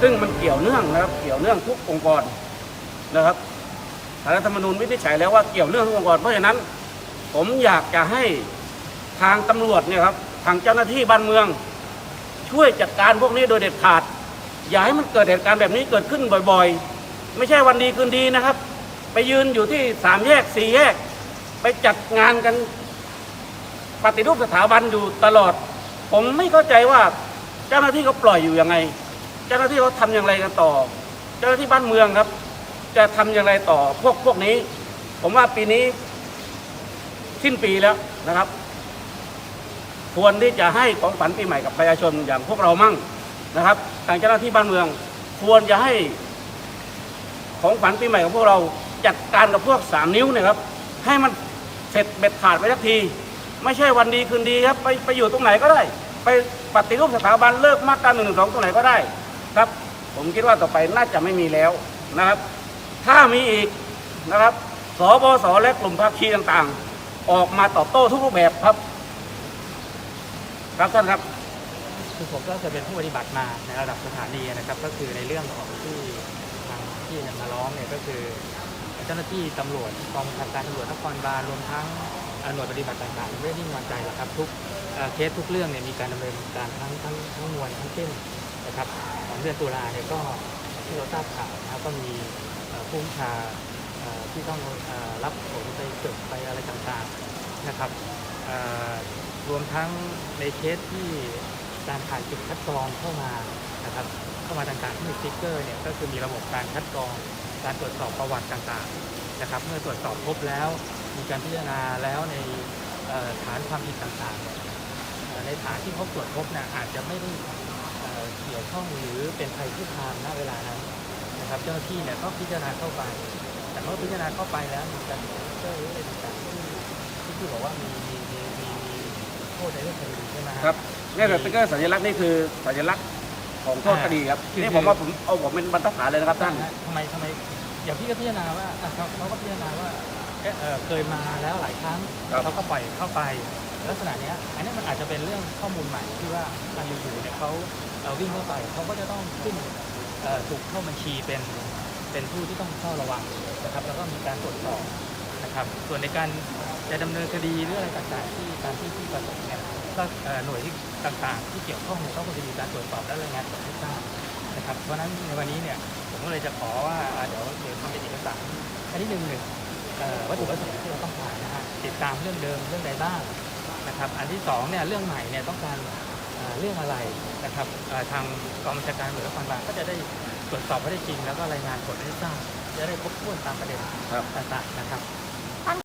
ซึ่งมันเกี่ยวเนื่องนะครับ เกี่ยวเนื่องทุกองค์กรนะครับสารรัฐธรรมนูญวินิจฉัยแล้วว่าเกี่ยวเนื่องทุกองค์กร เพราะฉะนั้น ผมอยากจะให้ทางตำรวจเนี่ยครับทางเจ้าหน้าที่บ้านเมือง ช่วยจัดการพวกนี้โดยเด็ดขาด อย่าให้มันเกิดเหตุการณ์แบบนี้เกิดขึ้นบ่อยๆ ไม่ใช่วันดีคืนดีนะครับ ไปยืนอยู่ที่สามแยกสี่แยก ไปจัดงานกันปฏิรูปสถาบันอยู่ตลอด ผมไม่เข้าใจว่าเจ้าหน้าที่เขาปล่อยอยู่ยังไง เจ้าหน้าที่เขาทำอย่างไรกันต่อ เจ้าหน้าที่บ้านเมืองครับ จะทำอย่างไรต่อพวกพวกนี้ ผมว่าปีนี้ สิ้นปีแล้วนะครับ ควรที่จะให้ของฝันปีใหม่กับประชาชนอย่างพวกเรามั่งนะครับทางเจ้าหน้าที่บ้านเมือง ควรจะให้ ของฝันปีใหม่ของพวกเราจัดการกับพวกสามนิ้วเนะครับ ให้มันเสร็จเบ็ดขาดไปสักที ไม่ใช่วันดีคืนดีครับ ไปไปอยู่ตรงไหนก็ได้ ไปปฏิรูปสถาบันเลิกมาตราหนึ่งหนึ่งสองตรงไหนก็ได้ ครับ ผมคิดว่าต่อไปน่าจะไม่มีแล้วนะครับ ถ้ามีอีกนะครับสบสและกลุ่มภาคีต่างๆ ออกมาตอบโต้ทุกรูปแบบครับ ครับท่านครับคือผมก็จะเป็นผู้ปฏิบัติมาในระดับสถานีนะครับ ก็คือในเรื่องของที่ทางที่มาร้องเนี่ยก็คือเจ้าหน้าที่ตำรวจกองบัญชาการตำรวจนครบาลรวมทั้งหน่วยปฏิบัติต่างๆไม่ได้นิ่งนอนใจหรอกครับ ทุกเคสทุกเรื่องเนี่ยมีการดำเนินการทั้งทั้งทั้งมวลทั้งสิ้น นะครับของเดือนตุลาเนี่ยก็ที่เราทราบข่าวนะครับก็มีเอ่อผู้ชาที่ต้องรับผลไปจดไปอะไรต่างๆนะครับรวมทั้งในเคสที่การผ่านจุดคัดกรองเข้ามานะครับเข้ามาต่างๆที่มีสติ๊กเกอร์เนี่ยก็คือมีระบบการคัดกรอง การตรวจสอบประวัติต่างๆนะครับ เมื่อตรวจสอบพบแล้วมีการพิจารณาแล้วในฐานความผิดต่างๆ ในฐานที่พบตรวจพบเนี่ยอาจจะไม่ได้ เอ่อเกี่ยวข้องหรือเป็นภัยคุกคามณเวลานั้นนะครับ เจ้าหน้าที่เนี่ยก็พิจารณาเข้าไป แต่เมื่อพิจารณาเข้าไปแล้วมีการติดสติ๊กเกอร์หรืออะไรต่างๆที่ที่ที่บอกว่ามีมีมีมีมีโทษในเรื่องคดีใช่ไหมฮะครับนี่สติ๊กเกอร์สัญลักษณ์นี่คือสัญลักษณ์ของโทษคดีครับคือนี่ผมว่าผมเอาผมเป็นบรรทัดฐานเลยนะครับท่านฮะทำไมทำไมอย่างพี่ก็พิจารณาว่าอะเขาเขาก็พิจารณาว่าเอ๊ะเอ่อเคยมาแล้วหลายครั้งครับเขาก็ปล่อยเข้าไป ลักษณะเนี้ยอันนี้มันอาจจะเป็นเรื่องข้อมูลใหม่ที่ว่าการอยู่ๆเนี่ยเขาเอ่อวิ่งเข้าไปเขาก็จะต้องขึ้นถูกเข้าบัญชีเป็นเป็นผู้ที่ต้องเฝ้าระวังนะครับ แล้วก็มีการตรวจสอบนะครับ ส่วนในการจะดำเนินคดีหรืออะไรต่างๆที่ตามที่ที่ประสงค์เนี่ยก็หน่วยที่ต่างๆ ที่เกี่ยวข้องเขาก็จะมีการตรวจสอบและรายงานผลให้ทราบนะครับ เพราะฉะนั้นในวันนี้เนี่ยผมก็เลยจะขอว่าเดี๋ยวเดี๋ยวทำเป็นเอกสารอันนี้หนึ่งหนึ่งวัตถุประสงค์ที่เราต้องการนะฮะติดตามเรื่องเดิมเรื่องใดบ้าง นะครับอันที่สองเนี่ยเรื่องใหม่เนี่ยต้องการเอ่อเรื่องอะไรนะครับเอ่อทางกองบัญชาการตำรวจนครบาลก็จะได้ตรวจสอบข้อได้จริง แล้วก็รายงานผลให้ทราบจะได้ครบถ้วนตามประเด็นครับต่างๆนะครับ